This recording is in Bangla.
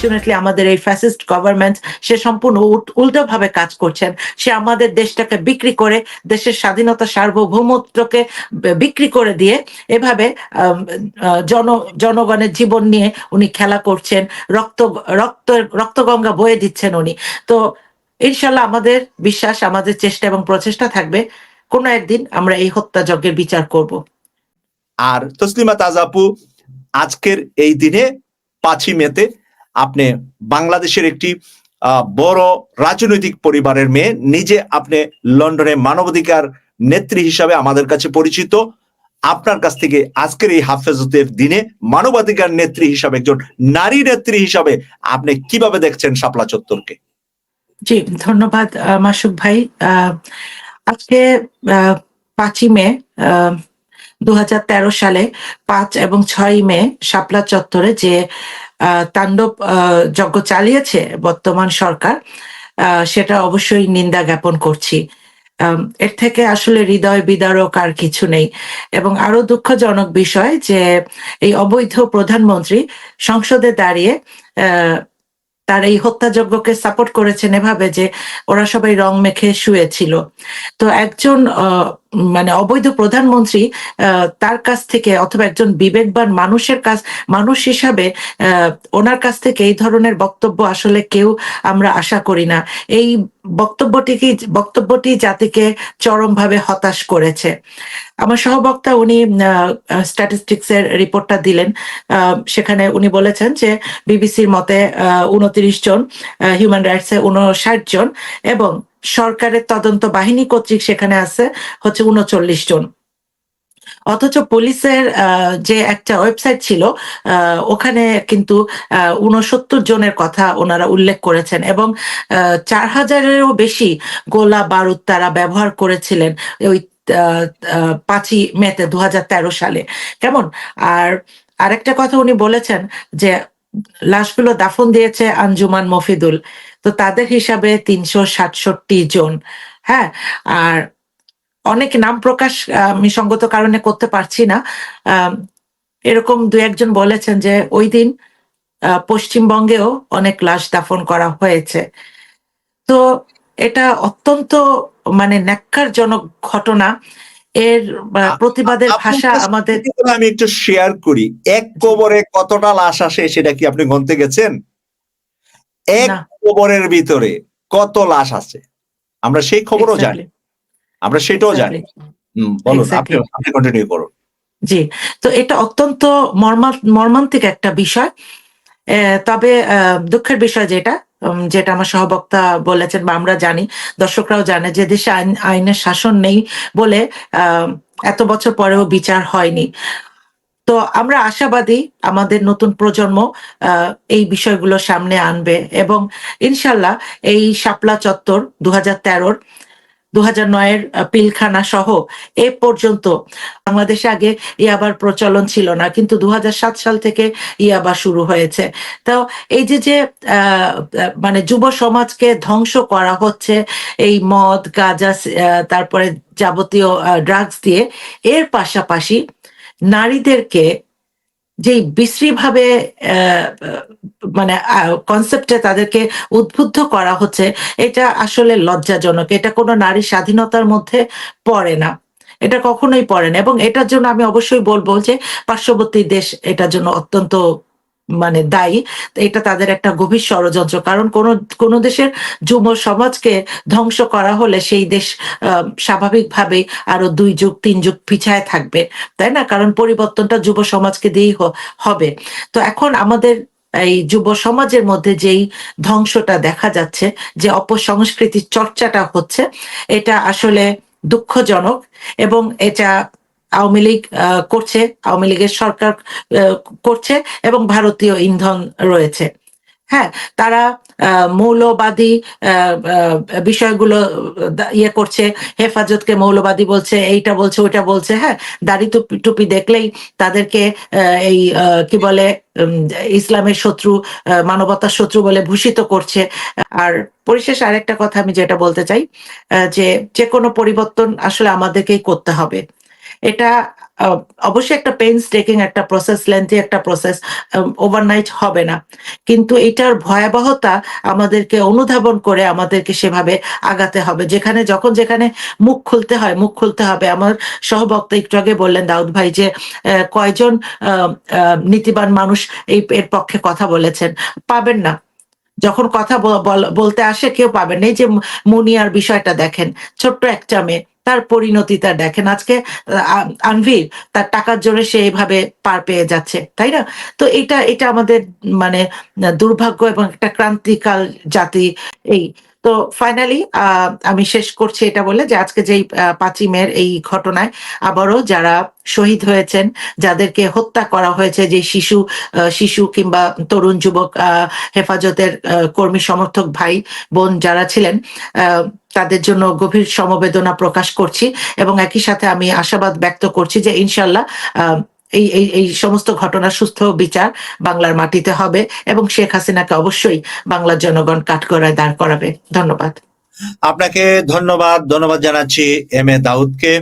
আনফর্চুনেটলি আমাদের এই ফ্যাসিস্ট গভর্নমেন্ট সে সম্পূর্ণ উল্টো ভাবে কাজ করছেন। সে আমাদের দেশটাকে বিক্রি করে, দেশের স্বাধীনতা সার্বভৌমত্বকে বিক্রি করে দিয়ে এভাবে জন, জনগণের জীবন নিয়ে উনি খেলা করছেন। রক্ত রক্ত, রক্তগঙ্গা বয়ে দিচ্ছেন উনি। তো ইনশাল্লাহ আমাদের বিশ্বাস, আমাদের চেষ্টা এবং প্রচেষ্টা থাকবে। কোনো একদিন আমরা এই হত্যাযজ্ঞের বিচার করব। আর তসলিমা তাজাপু আজকের এই দিনে পাঁচই মেতে আপনি বাংলাদেশের একটি বড় রাজনৈতিক পরিবারের মেয়ে, নিজে আপনি লন্ডনে মানবাধিকার নেত্রী হিসাবে আমাদের কাছে পরিচিত। আপনার কাছ থেকে আজকের এই হাফেজতের দিনে মানবাধিকার নেত্রী হিসাবে একজন নারী নেত্রী হিসাবে আপনি কীভাবে দেখছেন শাপলা চত্বরকে? জি, ধন্যবাদ মাসুক ভাই। আজকে পাঁচই মে দু হাজার তেরো সালে পাঁচ এবং ছয় মে শাপলা চত্বরে যে তাণ্ডব যজ্ঞ চালিয়েছে বর্তমান সরকার। সেটা অবশ্যই নিন্দা জ্ঞাপন করছি। এর থেকে আসলে হৃদয় বিদারক আর কিছু নেই। এবং আরও দুঃখজনক বিষয় যে এই অবৈধ প্রধানমন্ত্রী সংসদে দাঁড়িয়ে তার এই হত্যাযজ্ঞকে সাপোর্ট করেছেন এভাবে যে ওরা সবাই রং মেখে শুয়েছিল। তো একজন মানে অবৈধ প্রধানমন্ত্রী তার কাছ থেকে অথবা একজন বিবেকবান মানুষের কাছ, মানুষ হিসাবে ওনার কাছ থেকে এই ধরনের বক্তব্য আসলে কেউ আমরা আশা করি না। এই বক্তব্যটিকে বক্তব্যটি জাতিকে চরমভাবে হতাশ করেছে। আমার সহবক্তা উনি স্ট্যাটিস্টিক্স এর রিপোর্টটা দিলেন। সেখানে উনি বলেছেন যে বিবিসির মতে উনত্রিশ জন হিউম্যান রাইটস উনষাট জন এবং সরকারের তদন্ত বাহিনী কর্তৃক সেখানে আছে হচ্ছে উনচল্লিশ জন। অথচ পুলিশের যে একটা ওয়েবসাইট ছিল ওখানে কিন্তু উনসত্তর জনের কথা ওনারা উল্লেখ করেছেন এবং চার হাজারেরও বেশি গোলা বারুদ তারা ব্যবহার করেছিলেন ওই পাঁচই মেতে দু হাজার তেরো সালে। কেমন? আর আরেকটা কথা উনি বলেছেন যে লাশগুলো দাফন দিয়েছে আঞ্জুমান মফিদুল। তো তাদের হিসাবে তিনশো সাতষট্টি জন। হ্যাঁ আর অনেক নাম প্রকাশ আমি সঙ্গত কারণে করতে পারছি না। এরকম দু একজন বলেছেন যে ওই দিন পশ্চিমবঙ্গেও অনেক লাশ দাফন করা হয়েছে। তো এটা অত্যন্ত মানে ন্যাক্কারজনক ঘটনা। এর প্রতিবাদের ভাষা আমাদের আমি একটু শেয়ার করি। এক কবরে কতটা লাশ আসে সেটা কি আপনি গনতে গেছেন? এক। কবরের ভিতরে কত লাশ আছে? আমরা সেই খবরও জানি। আমরা সেটাও জানি. বলুন আপনি আপনি কন্টিনিউ করুন। জি তো এটা অত্যন্ত মর্মা- মর্মান্তিক একটা বিষয়। তবে দুঃখের বিষয় যেটা যেটা আমার সহবক্তা বলেছেন বা আমরা জানি, দর্শকরাও জানে যে দেশে আইন, আইনের শাসন নেই বলে এত বছর পরেও বিচার হয়নি। তো আমরা আশাবাদী আমাদের নতুন প্রজন্ম এই বিষয়গুলো সামনে আনবে এবং ইনশাল্লাহ এই শাপলা চত্বর দু হাজার দু হাজার নয়ের পিলখানা সহ এ পর্যন্ত বাংলাদেশে আগে ইয়াবার প্রচলন ছিল না, কিন্তু দু সাল থেকে ইয়াবা শুরু হয়েছে। তো এই যে যে মানে যুব সমাজকে ধ্বংস করা হচ্ছে, এই মদ, গাঁজা তারপরে যাবতীয় ড্রাগস দিয়ে, এর পাশাপাশি নারীদেরকে যে বিশ্রীভাবে মানে কনসেপ্টে তাদেরকে উদ্বুদ্ধ করা হচ্ছে, এটা আসলে লজ্জাজনক। এটা কোনো নারী স্বাধীনতার মধ্যে পড়ে না। এটা কখনোই পড়ে না। এবং এটার জন্য আমি অবশ্যই বলব যে পার্শ্ববর্তী দেশ এটার জন্য অত্যন্ত মানে দায়ী এটা তাদের একটা গভীর ষড়যন্ত্র। কারণ কোন কোন দেশের যুব সমাজকে ধ্বংস করা হলে সেই দেশ আহ, স্বাভাবিকভাবেই আরও দুই যুগ তিন যুগ পিছায় থাকবে তাই না? কারণ পরিবর্তনটা যুব সমাজকে দিয়েই হবে। তো এখন আমাদের এই যুব সমাজের মধ্যে যেই ধ্বংসটা দেখা যাচ্ছে যে অপসংস্কৃতির চর্চাটা হচ্ছে এটা আসলে দুঃখজনক এবং এটা আওয়ামী লীগ করছে, আওয়ামী লীগের সরকার করছে এবং ভারতীয় ইন্ধন রয়েছে। হ্যাঁ তারা মৌলবাদী বিষয়গুলো ইয়ে করছে, হেফাজতকে মৌলবাদী বলছে, এইটা বলছে, ওইটা বলছে হ্যাঁ দাড়ি টুপি টুপি দেখলেই তাদেরকে এই কি বলে ইসলামের শত্রু মানবতার শত্রু বলে ভূষিত করছে। আর পরিশেষ আরেকটা কথা আমি যেটা বলতে চাই যে যে কোনো পরিবর্তন আসলে আমাদেরকেই করতে হবে। এটা অবশ্যই একটা পেন্স টেকিং একটা প্রসেস লেন্থি একটা প্রসেস ওভারনাইট হবে না। কিন্তু এটার ভয়াবহতা আমাদেরকে অনুধাবন করে আমাদেরকে সেভাবে আগাতে হবে। যেখানে, যখন যেখানে মুখ খুলতে হয়, মুখ খুলতে হবে। আমার সহবক্তা একটু আগে বললেন দাউদ ভাই যে কয়জন নীতিবান মানুষ এই, এর পক্ষে কথা বলেছেন। পাবেন না। যখন কথা বল- বল- বলতে আসে, কেউ পাবেন এই যে মুনিয়ার বিষয়টা দেখেন, ছোট্ট একটা মেয়ে। তার পরিণতিটা দেখেন। আজকে আনভির তার টাকার জোরে সে এইভাবে পার পেয়ে যাচ্ছে, তাই না? তো এটা এটা আমাদের মানে দুর্ভাগ্য এবং একটা ক্রান্তিকাল জাতি এই তো ফাইনালি আমি শেষ করছি এটা বলে যে আজকে যেই পাঁচই এই ঘটনায় আবারও যারা শহীদ হয়েছেন, যাদেরকে হত্যা করা হয়েছে, যে শিশু শিশু কিংবা তরুণ যুবক হেফাজতের কর্মী সমর্থক ভাই, বোন যারা ছিলেন তাদের জন্য গভীর সমবেদনা প্রকাশ করছি এবং একই সাথে আমি আশাবাদ ব্যক্ত করছি যে ইনশাল্লাহ এই এই এই সমস্ত ঘটনার সুস্থ বিচার বাংলার মাটিতে হবে এবং শেখ হাসিনাকে অবশ্যই বাংলার জনগণ কাঠগড়ায় দাঁড় করাবে। ধন্যবাদ। আপনাকে ধন্যবাদ ধন্যবাদ জানাচ্ছি এম এ দাউদকে।